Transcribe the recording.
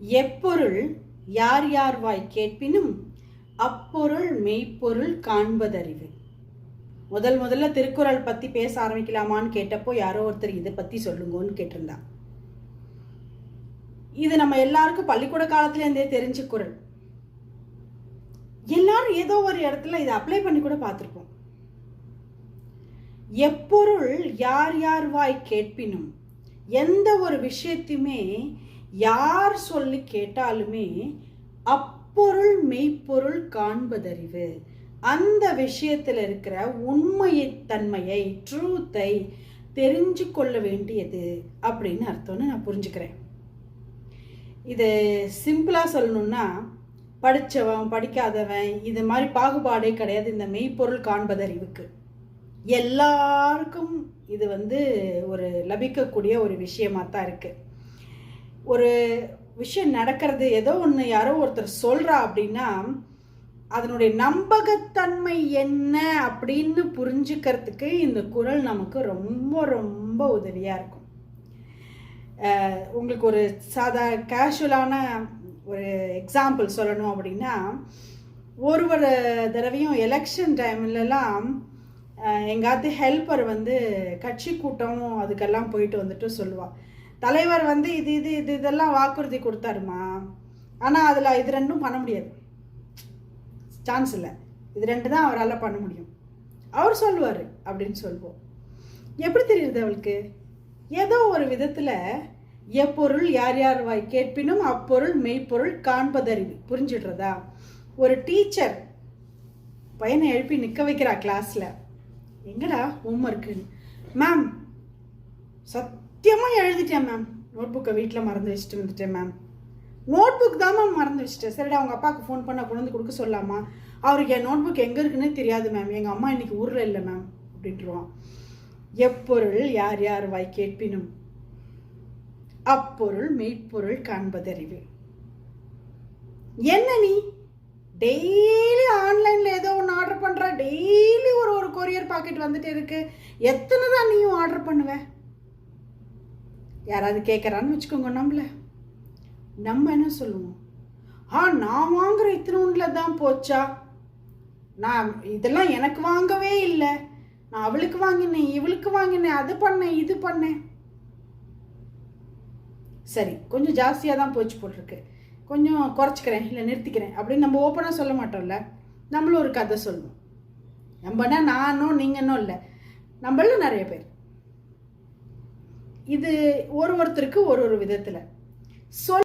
எப்பொருள் யார் யார் வாய் கேட்பினும் அப்பொருள் மெய்ப்பொருள் காண்பதறிவு. முதல் முதல்ல திருக்குறள் பத்தி பேச ஆரம்பிக்கலாமான்னு கேட்டப்போ யாரோ ஒருத்தர் இதை பத்தி சொல்லுங்கன்னு கேட்டிருந்தா. இது நம்ம எல்லாருக்கும் பள்ளிக்கூட காலத்துல இருந்தே தெரிஞ்ச குரல் எல்லாரும் ஏதோ ஒரு இடத்துல இதை அப்ளை பண்ணி கூட பார்த்துருப்போம். எப்பொருள் யார் யார் வாய் கேட்பினும் எந்த ஒரு விஷயத்தையுமே யார் சொல்லி கேட்டாலுமே அப்பொருள் மெய்ப்பொருள் காண்பதறிவு. அந்த விஷயத்தில் இருக்கிற உண்மைத்தன்மையை ட்ரூத்தை தெரிஞ்சு கொள்ள வேண்டியது அப்படின்னு அர்த்தம்னு நான் புரிஞ்சுக்கிறேன். இது சிம்பிளாக சொல்லணும்னா படித்தவன் படிக்காதவன் இது மாதிரி பாகுபாடே கிடையாது இந்த மெய்ப்பொருள் காண்பதறிவுக்கு. எல்லாருக்கும் இது வந்து ஒரு லபிக்கக்கூடிய ஒரு விஷயமாக தான் இருக்குது ஒரு விஷயம் நடக்கிறது ஏதோ ஒன்று யாரோ ஒருத்தர் சொல்கிறா அப்படின்னா அதனுடைய நம்பகத்தன்மை என்ன அப்படின்னு புரிஞ்சுக்கிறதுக்கு இந்த குரல் நமக்கு ரொம்ப ரொம்ப உதவியாக இருக்கும். உங்களுக்கு ஒரு சாதா கேஷுவலான ஒரு எக்ஸாம்பிள் சொல்லணும் அப்படின்னா ஒரு ஒரு தடவையும் எலெக்ஷன் டைம்லலாம் எங்காவது ஹெல்ப்பர் வந்து கட்சி கூட்டம் அதுக்கெல்லாம் போயிட்டு வந்துட்டு சொல்லுவாள் தலைவர் வந்து இது இது இது இதெல்லாம் வாக்குறுதி கொடுத்தாருமா? ஆனால் அதில் இது ரெண்டும் பண்ண முடியாது. சான்ஸ் இல்லை. இது ரெண்டு தான் அவரால் பண்ண முடியும். அவர் சொல்லுவார் அப்படின்னு சொல்லுவோம். எப்படி தெரியுது அவளுக்கு? ஏதோ ஒரு விதத்தில் எப்பொருள் யார் யார் வாய் கேட்பினும் அப்பொருள் மெய்ப்பொருள் காண்பதறிவு. புரிஞ்சிடுறதா? ஒரு டீச்சர் பையனை எழுப்பி நிற்க வைக்கிறா கிளாஸில் எங்கடா ஹோம்ஒர்க்குன்னு மேம் சத் சத்தியமாக எழுதிட்டேன் மேம் நோட்புக்கை வீட்டில் மறந்து வச்சுட்டு வந்துட்டேன் மேம் நோட்புக் தான் மேம் மறந்து வச்சுட்டேன். சரிடா அவங்க அப்பாவுக்கு ஃபோன் பண்ண கொண்டு வந்து கொடுக்க சொல்லலாமா அவருக்கு என் நோட்புக் எங்கே இருக்குன்னே தெரியாது மேம் எங்கள் அம்மா இன்றைக்கி ஊரில் இல்லை மேம் அப்படின்ட்டுருவான். எப்பொருள் யார் யார் வாய் கேட்பினும்? அப்பொருள் மெய்ப்பொருள் காண்பதறிவு. என்ன நீ? டெய்லி ஆன்லைனில் ஏதோ ஒன்று ஆர்டர் பண்ணுற டெய்லி ஒரு ஒரு கொரியர் பாக்கெட் வந்துட்டு இருக்கு. எத்தனை தான் நீயும் ஆர்டர் பண்ணுவேன் யாராவது கேட்குறான்னு வச்சுக்கோங்க நம்மள. நம்ம என்ன சொல்லுவோம்? ஆ நான் வாங்குற இத்தினூன்ல தான் போச்சா? நான் இதெல்லாம் எனக்கு வாங்கவே இல்லை. நான் அவளுக்கு வாங்கினேன் இவளுக்கு வாங்கினேன் அது பண்ணேன் இது பண்ணேன். சரி கொஞ்சம் ஜாஸ்தியாக தான் போச்சு போட்டிருக்கு கொஞ்சம் குறைச்சிக்கிறேன் இல்லை நிறுத்திக்கிறேன் அப்படின்னு நம்ம ஓப்பனாக சொல்ல மாட்டோம்ல? நம்மளும் ஒரு கதை சொல்லுவோம். நம்மனா நானும் நீங்கன்னும் இல்லை. நம்மளும் நிறைய பேர். இது ஒரு ஒருத்தருக்கு ஒரு ஒரு விதத்தில். சொல்